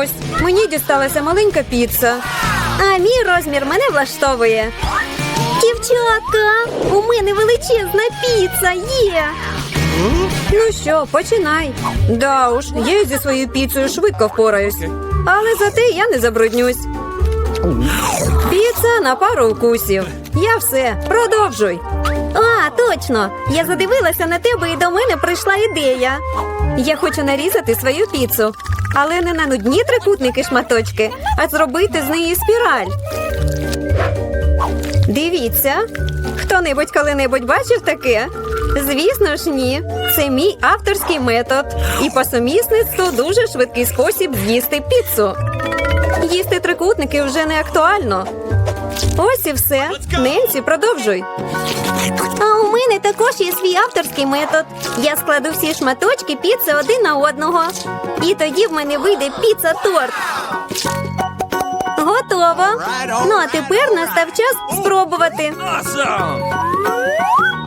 Ось мені дісталася маленька піца. А мій розмір мене влаштовує. Дівчатка, у мене величезна піца є. Ну що, починай. Да уж, я зі своєю піцею швидко впораюсь. Але зате я не забруднюсь. Піца на пару укусів. Я все, продовжуй. А, точно. Я задивилася на тебе і до мене прийшла ідея. Я хочу нарізати свою піцу, але не на нудні трикутники шматочки, а зробити з неї спіраль. Дивіться, хто-небудь коли-небудь бачив таке? Звісно ж, ні. Це мій авторський метод. І по сумісництву дуже швидкий спосіб з'їсти піцу. Їсти трикутники вже не актуально. Ось і все. Ненсі, продовжуй. А у мене також є свій авторський метод. Я складу всі шматочки піци один на одного. І тоді в мене вийде піца-торт. Готово. Ну а тепер настав час спробувати.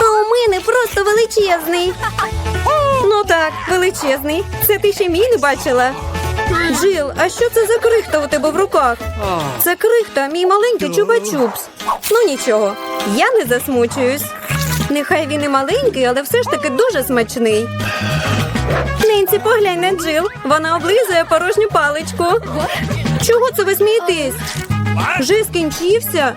А у мене просто величезний. Ну так, величезний. Це ти ще мій не бачила. Джил, а що це за крихта у тебе в руках? Це крихта, мій маленький чупа-чупс. Ну нічого, я не засмучуюсь. Нехай він і маленький, але все ж таки дуже смачний. Ненці, поглянь на Джил. Вона облизує порожню паличку. Чого це ви смієтесь? Вже скінчився?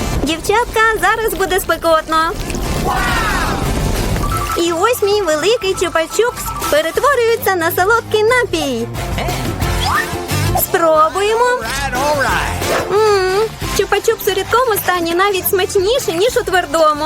Дівчатка, зараз буде спекотно. І ось мій великий чупа-чупс перетворюється на солодкий напій. Спробуємо. Чупа-чупс у рідкому стані навіть смачніше, ніж у твердому.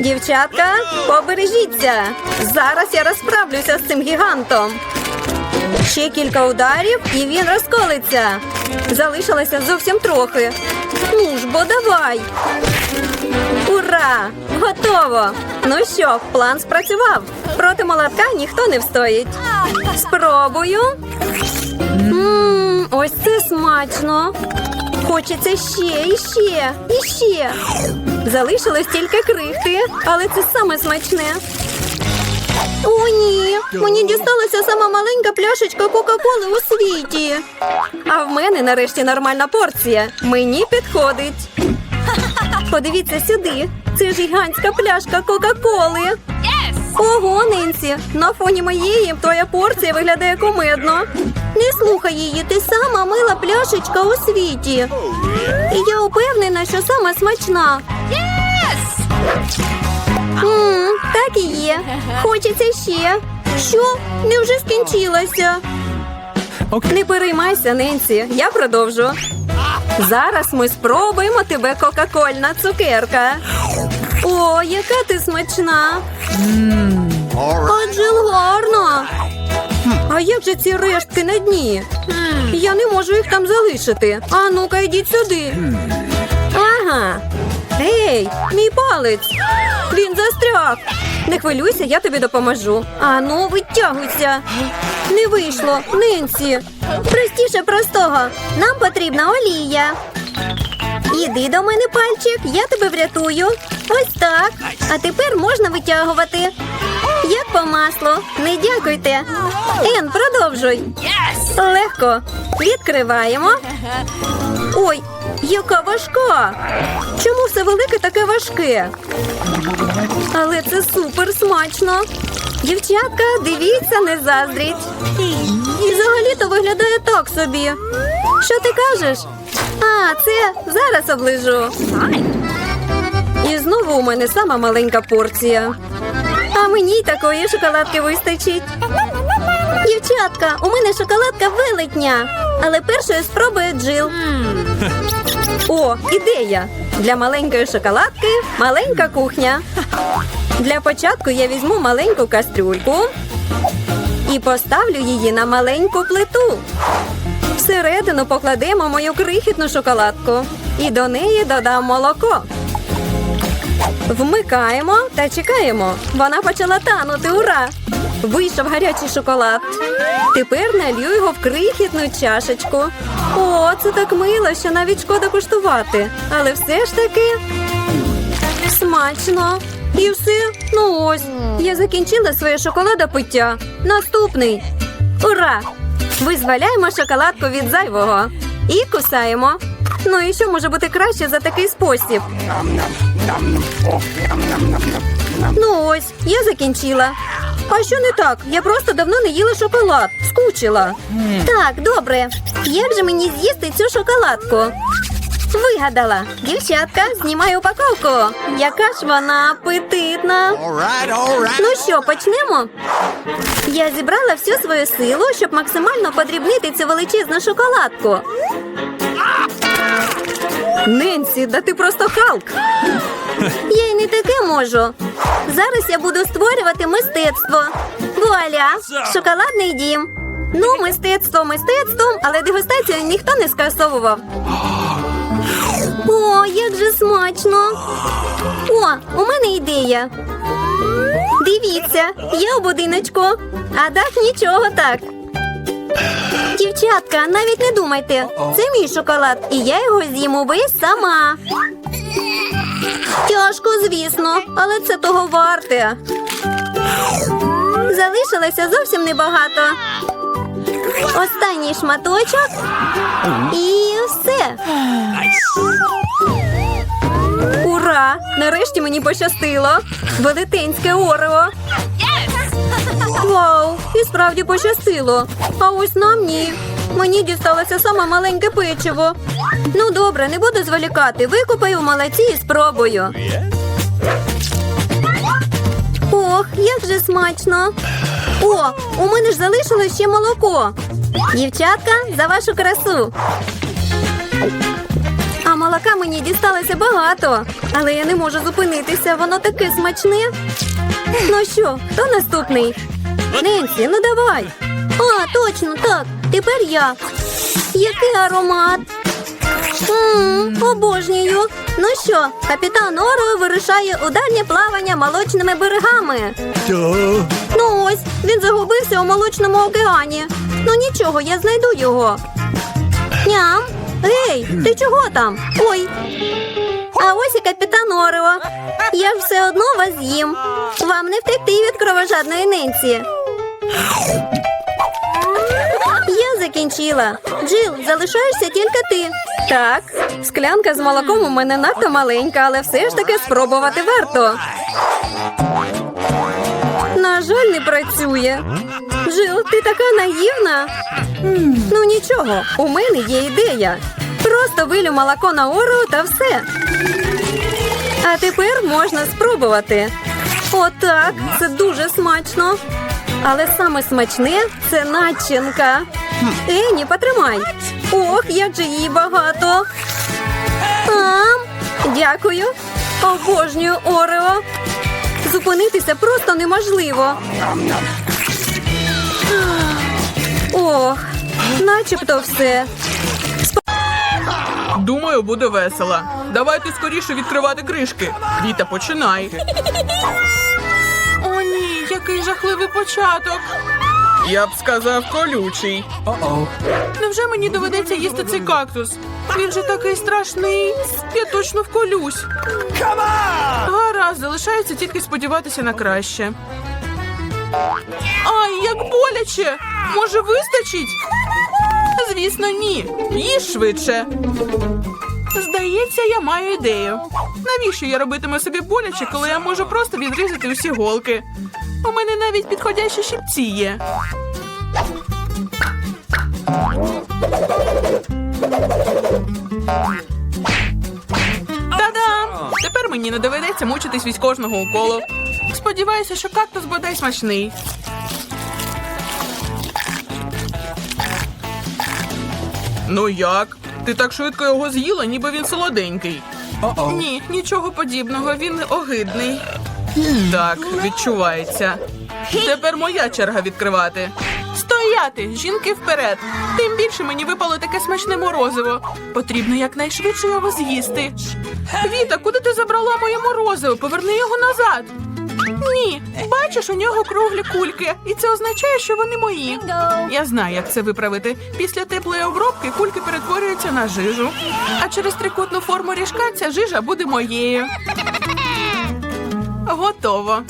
Дівчатка, побережіться. Зараз я розправлюся з цим гігантом. Ще кілька ударів, і він розколиться. Залишилося зовсім трохи. Ну ж, бо давай. Ура! Готово! Ну що, план спрацював. Проти молотка ніхто не встоїть. Спробую. Ммм, ось це смачно. Хочеться ще, і ще, і ще. Залишилось тільки крихти, але це саме смачне. О, ні, мені дісталася сама маленька пляшечка Кока-Коли у світі. А в мене нарешті нормальна порція. Мені підходить. Подивіться сюди. Це ж гігантська пляшка Кока-Коли. Ого, Ненсі, на фоні моєї твоя порція виглядає кумедно. Не слухай її, ти сама мила пляшечка у світі. І я упевнена, що сама смачна. Ммм, так і є. Хочеться ще. Що? Невже скінчилася? Не переймайся, Ненсі, я продовжу. Зараз ми спробуємо тебе кока-кольна цукерка. О, яка ти смачна! Адже гарно. А як же ці рештки на дні? Я не можу їх там залишити. А ну-ка, йдіть сюди. Ага. Ей, мій палець! Він застряг. Не хвилюйся, я тобі допоможу. А ну, витягуйся. Не вийшло, Ненсі. Простіше простого. Нам потрібна олія. Іди до мене, пальчик, я тебе врятую. Ось так. А тепер можна витягувати. Як по маслу. Не дякуйте. Ен, продовжуй. Легко. Відкриваємо. Ой, яка важка. Чому все велике таке важке? Але це супер смачно. Дівчатка, дивіться, не заздріть. І взагалі-то виглядає так собі. Що ти кажеш? А, це зараз оближу. І знову у мене сама маленька порція. А мені й такої шоколадки вистачить. Дівчатка, у мене шоколадка велетня. Але першою спробує Джил. О, ідея! Для маленької шоколадки маленька кухня. Для початку я візьму маленьку кастрюльку і поставлю її на маленьку плиту. Всередину покладемо мою крихітну шоколадку і до неї додам молоко. Вмикаємо та чекаємо. Вона почала танути. Ура! Вийшов гарячий шоколад. Тепер налью його в крихітну чашечку. О, це так мило, що навіть шкода куштувати. Але все ж таки смачно. І все. Ну ось. Я закінчила своє шоколадопиття. Наступний. Ура! Визволяємо шоколадку від зайвого. І кусаємо. Ну і що може бути краще за такий спосіб? Ну ось, я закінчила. А що не так? Я просто давно не їла шоколад. Скучила. Так, добре. Як же мені з'їсти цю шоколадку? Вигадала. Дівчатка, знімаю упаковку. Яка ж вона апетитна. All right, all right. Ну що, почнемо? Я зібрала всю свою силу, щоб максимально подрібнити цю величезну шоколадку. Ненсі, да ти просто Халк. Я й не таке можу. Зараз я буду створювати мистецтво. Вуаля! Шоколадний дім. Ну, мистецтво мистецтвом, але дегустацію ніхто не скасовував. О, як же смачно! О, у мене ідея. Дивіться, я у будиночку, а дах нічого так. Дівчатка, навіть не думайте. Це мій шоколад, і я його з'їм увесь сама. Тяжко, звісно, але це того варте. Залишилося зовсім небагато. Останній шматочок і все. Ура! Нарешті мені пощастило. Велетенське орео. Вау! І справді пощастило. А ось нам ні. Мені дісталося саме маленьке печиво. Ну добре, не буду зволікати. Викупаю молоці і спробую. Ох, як же смачно. О, у мене ж залишилось ще молоко. Дівчатка, за вашу красу. А молока мені дісталося багато, але я не можу зупинитися, воно таке смачне. Ну що, хто наступний? Ненсі, ну давай. А, точно, так. Тепер я. Який аромат? Мм, обожнюю. Ну що, капітан Оро вирушає у дальнє плавання молочними берегами. Ну ось, він загубився у молочному океані. Ну нічого, я знайду його. Ням. Ей, ти чого там? Ой. А ось і капітан Орео. Я ж все одно вас з'їм. Вам не втекти від кровожадної ненці. Закінчила. Джил, залишаєшся тільки ти. Так, склянка з молоком у мене надто маленька, але все ж таки спробувати варто. На жаль, не працює. Джил, ти така наївна. Ну нічого, у мене є ідея. Просто вилю молоко на ору та все. А тепер можна спробувати. Отак, це дуже смачно. Але саме смачне це начинка. Ені, потримай. Ох, як же її багато. Ам, дякую. Обожнюю Орео. Зупинитися просто неможливо. Ох, начебто все. Думаю, буде весело. давайте скоріше відкривати кришки. Віта, починай. О, ні, який жахливий початок. Я б сказав колючий. Невже мені доведеться їсти цей кактус? Він же такий страшний. Я точно вколюсь. Гаразд, залишається тільки сподіватися на краще. Ай, як боляче! Може, вистачить? Звісно, ні. Їж швидше. Здається, я маю ідею. Навіщо я робитиму собі боляче, коли я можу просто відрізати усі голки? У мене навіть підходящі щипці є. Та-дам! Тепер мені не доведеться мучитись від кожного уколу. Сподіваюся, що кактус бодай смачний. Ну як? Ти так швидко його з'їла, ніби він солоденький. Ні, нічого подібного, він огидний. Так, відчувається. Тепер моя черга відкривати. Стояти! Жінки вперед! Тим більше мені випало таке смачне морозиво. Потрібно якнайшвидше його з'їсти. Віта, куди ти забрала моє морозиво? Поверни його назад. Ні, бачиш, у нього круглі кульки, і це означає, що вони мої. Я знаю, як це виправити. Після теплої обробки кульки перетворюються на жижу. А через трикутну форму ріжка ця жижа буде моєю. Готово.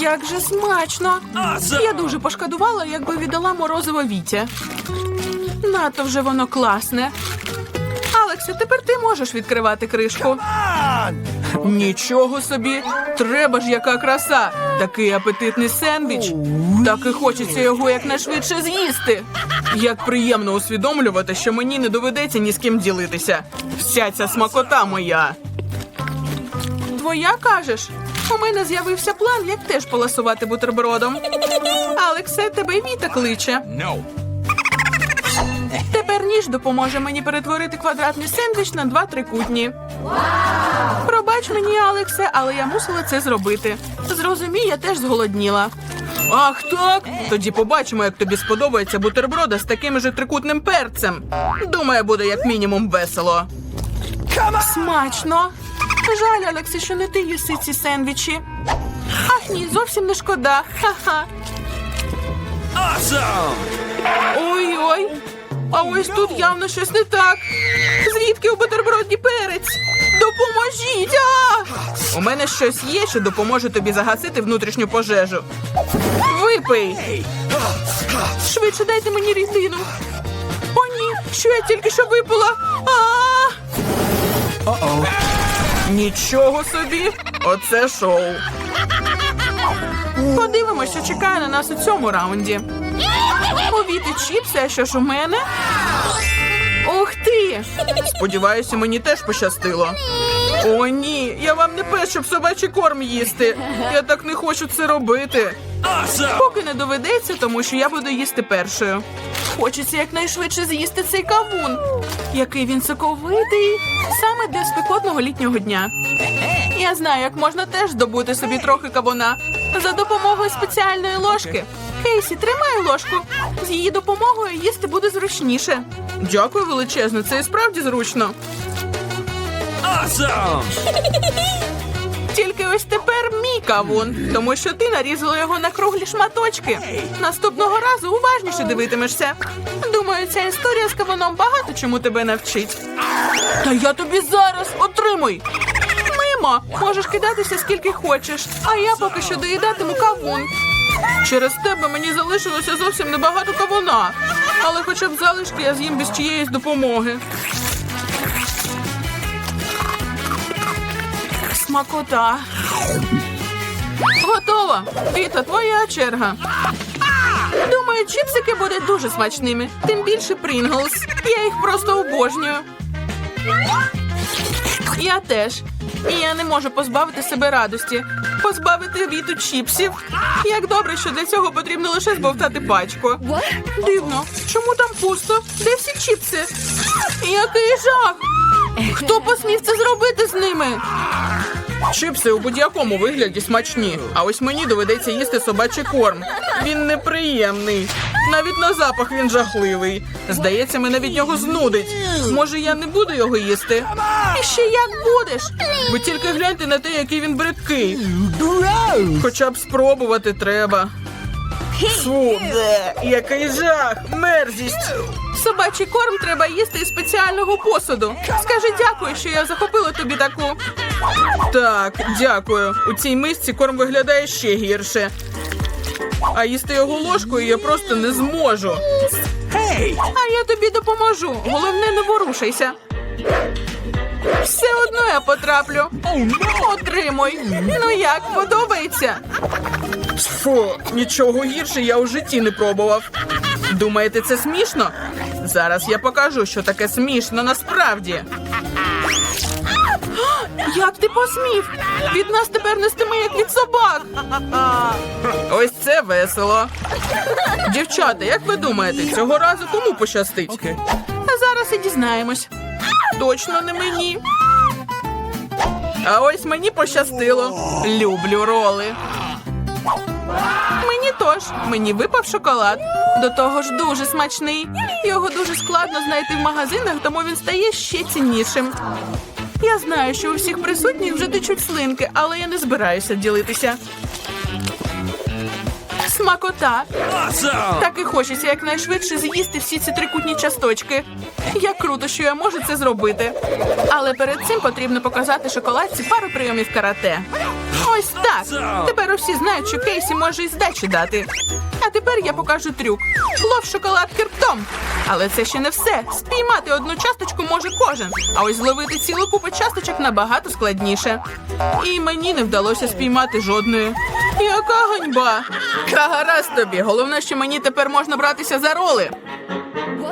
Як же смачно! Я дуже пошкодувала, якби віддала морозиво Вітя. Надто вже воно класне. Алексе, тепер ти можеш відкривати кришку. Нічого собі, треба ж яка краса! Такий апетитний сендвіч. Так і хочеться його якнайшвидше з'їсти. Як приємно усвідомлювати, що мені не доведеться ні з ким ділитися. Вся ця смакота моя. Твоя кажеш? У мене з'явився план, як теж поласувати бутербродом. Алексе, тебе й Віта кличе. Тепер ніж допоможе мені перетворити квадратний сендвіч на два трикутні. Пробач мені, Алексе, але я мусила це зробити. Зрозумій, я теж зголодніла. Ах так? Тоді побачимо, як тобі сподобається бутерброда з таким же трикутним перцем. Думаю, буде як мінімум весело. Смачно. Жаль, Алексе, що не ти їси ці сендвічі. Ах ні, зовсім не шкода. Ха-ха. Ой-ой. А ось тут явно щось не так. Звідки у бутерброді перець? Допоможіть! А! У мене щось є, що допоможе тобі загасити внутрішню пожежу. Випий! Швидше дайте мені рідину. О, ні, що я тільки що випила. А! Нічого собі! Оце шоу. Подивимось, що чекає на нас у цьому раунді. Повіти чіпси, а що ж у мене? Ух ти! Сподіваюся, мені теж пощастило. О, ні, я вам не пес, щоб собачий корм їсти. Я так не хочу це робити. Поки не доведеться, тому що я буду їсти першою. Хочеться якнайшвидше з'їсти цей кавун. Який він соковитий, саме для спекотного літнього дня. Я знаю, як можна теж здобути собі трохи кавуна за допомогою спеціальної ложки. Кейсі, тримай ложку. З її допомогою їсти буде зручніше. Дякую величезно, це і справді зручно. Мій кавун, тому що ти нарізала його на круглі шматочки. Наступного разу уважніше дивитимешся. Думаю, ця історія з кавуном багато чому тебе навчить. Та я тобі зараз отримуй. Мимо, можеш кидатися скільки хочеш, а я поки що доїдатиму кавун. Через тебе мені залишилося зовсім небагато кавуна, але хоча б залишки я з'їм без чиєїсь допомоги. Смакота. Готово. Віта, твоя черга. Думаю, чіпсики будуть дуже смачними. Тим більше Прінглс. Я їх просто обожнюю. Я теж. І я не можу позбавити себе радості. Позбавити віту чіпсів. Як добре, що для цього потрібно лише збовтати пачку. Дивно, чому там пусто? Де всі чіпси? Який жах! Хто посмів це зробити з ними? Чипси у будь-якому вигляді смачні, а ось мені доведеться їсти собачий корм. Він неприємний. Навіть на запах він жахливий. Здається, мене від нього знудить. Може, я не буду його їсти? І ще як будеш? Ви тільки гляньте на те, який він бридкий. Хоча б спробувати треба. Фу, бе, який жах, мерзість. Собачий корм треба їсти із спеціального посуду. Скажи дякую, що я захопила тобі таку. Так, дякую. У цій мисці корм виглядає ще гірше. А їсти його ложкою я просто не зможу. А я тобі допоможу. Головне, не ворушайся. Все одно я потраплю. Отримуй. Ну як, подобається? Фу, нічого гірше я у житті не пробував. Думаєте, це смішно? Зараз я покажу, що таке смішно насправді. Як ти посмів? Від нас тепер нестиме, як від собак. Ось це весело. Дівчата, як ви думаєте, цього разу кому пощастить? А зараз і дізнаємось. Точно не мені. А ось мені пощастило. Люблю роли. Мені тож, мені випав шоколад. До того ж дуже смачний. Його дуже складно знайти в магазинах, тому він стає ще ціннішим. Я знаю, що у всіх присутніх вже течуть слинки, але я не збираюся ділитися. Смакота. Так і хочеться якнайшвидше з'їсти всі ці трикутні часточки. Як круто, що я можу це зробити. Але перед цим потрібно показати шоколадці пару прийомів карате. Ось так. Тепер усі знають, що Кейсі може і здачі дати. А тепер я покажу трюк. Лов шоколадки ртом. Але це ще не все. Спіймати одну часточку може кожен. А ось зловити цілу купу часточок набагато складніше. І мені не вдалося спіймати жодної. Яка ганьба! Гаразд тобі. Головне, що мені тепер можна братися за роли.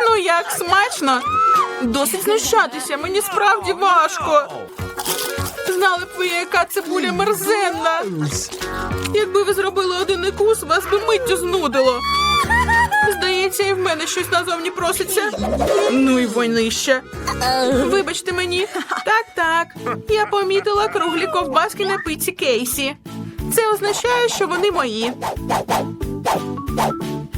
Ну як смачно? Досить знущатися, мені справді важко. Знали б ви, яка цибуля мерзенна. Якби ви зробили один укус, вас би миттю знудило. Здається, і в мене щось назовні проситься. Ну й войнище. Вибачте мені. Так, так. Я помітила круглі ковбаски на пиці Кейсі. Це означає, що вони мої.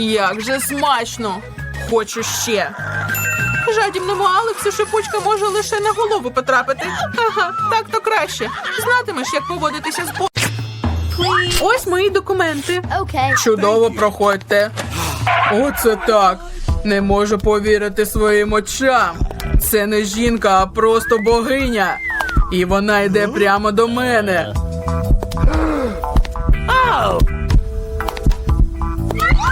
Як же смачно! Хочу ще. Жадібному Алексу шипучка може лише на голову потрапити. Ага, так то краще. Знатимеш, як поводитися з по. Ось мої документи. Okay. Чудово проходьте. Оце так. Не можу повірити своїм очам. Це не жінка, а просто богиня. І вона йде прямо до мене.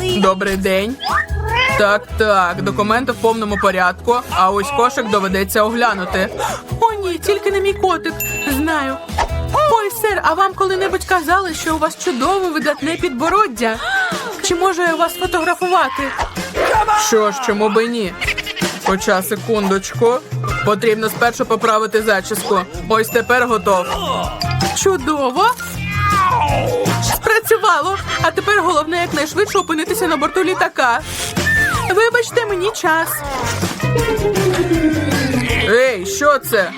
Добрий день. Так, так, документи в повному порядку, а ось кошик доведеться оглянути. О, ні, тільки не мій котик. Знаю. Ой, сер, а вам коли-небудь казали, що у вас чудове видатне підбороддя? Чи можу я вас фотографувати? Що ж, чому би ні? Хоча секундочку. Потрібно спершу поправити зачіску. Ось тепер готов. Чудово. Спрацювало. А тепер головне якнайшвидше опинитися на борту літака. Вибачте мені час. Ей, що це?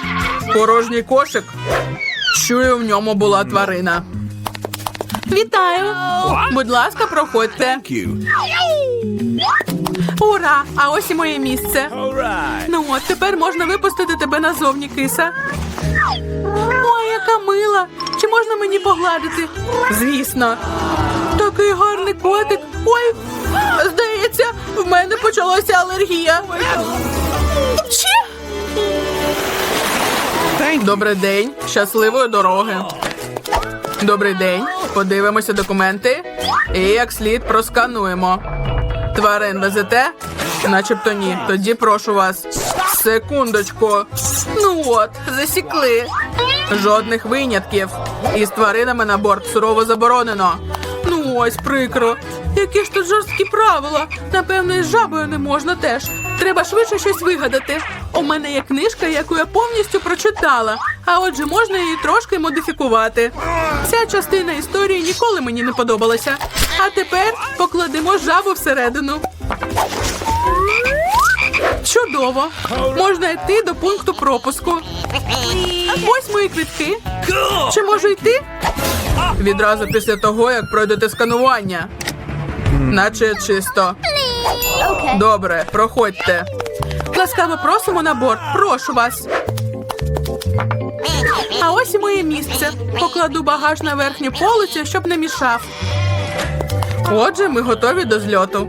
Порожній кошик? Чую, в ньому була тварина. Вітаю! Будь ласка, проходьте. Ура! А ось і моє місце. Ну от тепер можна випустити тебе назовні, киса. Ой, яка мила! Можна мені погладити? Звісно. Такий гарний котик. Ой, здається, в мене почалася алергія. Добрий день. Щасливої дороги. Добрий день. Подивимося документи. І як слід проскануємо. Тварин везете? Начебто ні. Тоді прошу вас. Секундочку. Ну от, засікли. Жодних винятків. Із тваринами на борт сурово заборонено. Ну ось прикро. Які ж тут жорсткі правила. Напевно, із жабою не можна теж. Треба швидше щось вигадати. У мене є книжка, яку я повністю прочитала. А отже, можна її трошки модифікувати. Ця частина історії ніколи мені не подобалася. А тепер покладемо жабу всередину. Чудово! Можна йти до пункту пропуску. Ось мої квитки. Чи можу йти? Відразу після того, як пройдете сканування. Наче чисто. Добре, проходьте. Ласкаво просимо на борт. Прошу вас. А ось і моє місце. Покладу багаж на верхню полицю, щоб не мішав. Отже, ми готові до зльоту.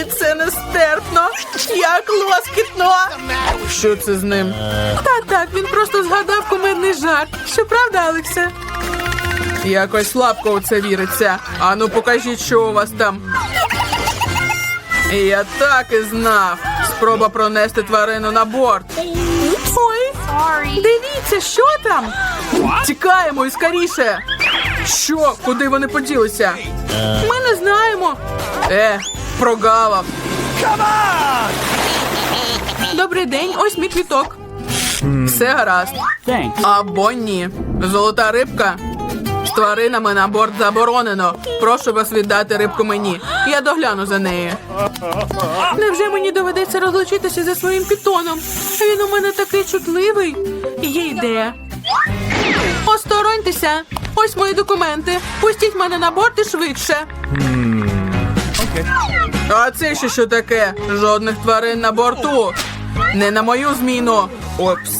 Ні, це не стерпно. Як лоскітно. Що це з ним? Так, так, він просто згадав кумедний жарт. Що правда, Алексе? Якось слабко у це віриться. Ану, покажіть, що у вас там. Я так і знав. Спроба пронести тварину на борт. Ой, дивіться, що там? Тікаємо і скоріше. Що? Куди вони поділися? Ми не знаємо. Е, прогавав. Добрий день, ось мій квіток. Все гаразд. Або ні. Золота рибка. З тваринами на борт заборонено. Прошу вас віддати рибку мені. Я догляну за нею. Невже мені доведеться розлучитися зі своїм пітоном? Він у мене такий чутливий. Є ідея. Остороньтеся. Ось мої документи. Пустіть мене на борт і швидше. А це ще що таке? Жодних тварин на борту. Не на мою зміну. Опс.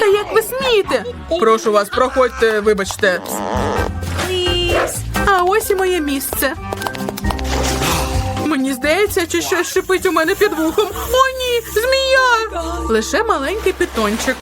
Та як ви смієте? Прошу вас, проходьте, вибачте. А ось і моє місце. Мені здається, чи щось шипить у мене під вухом. О, ні, змія! Лише маленький питончик.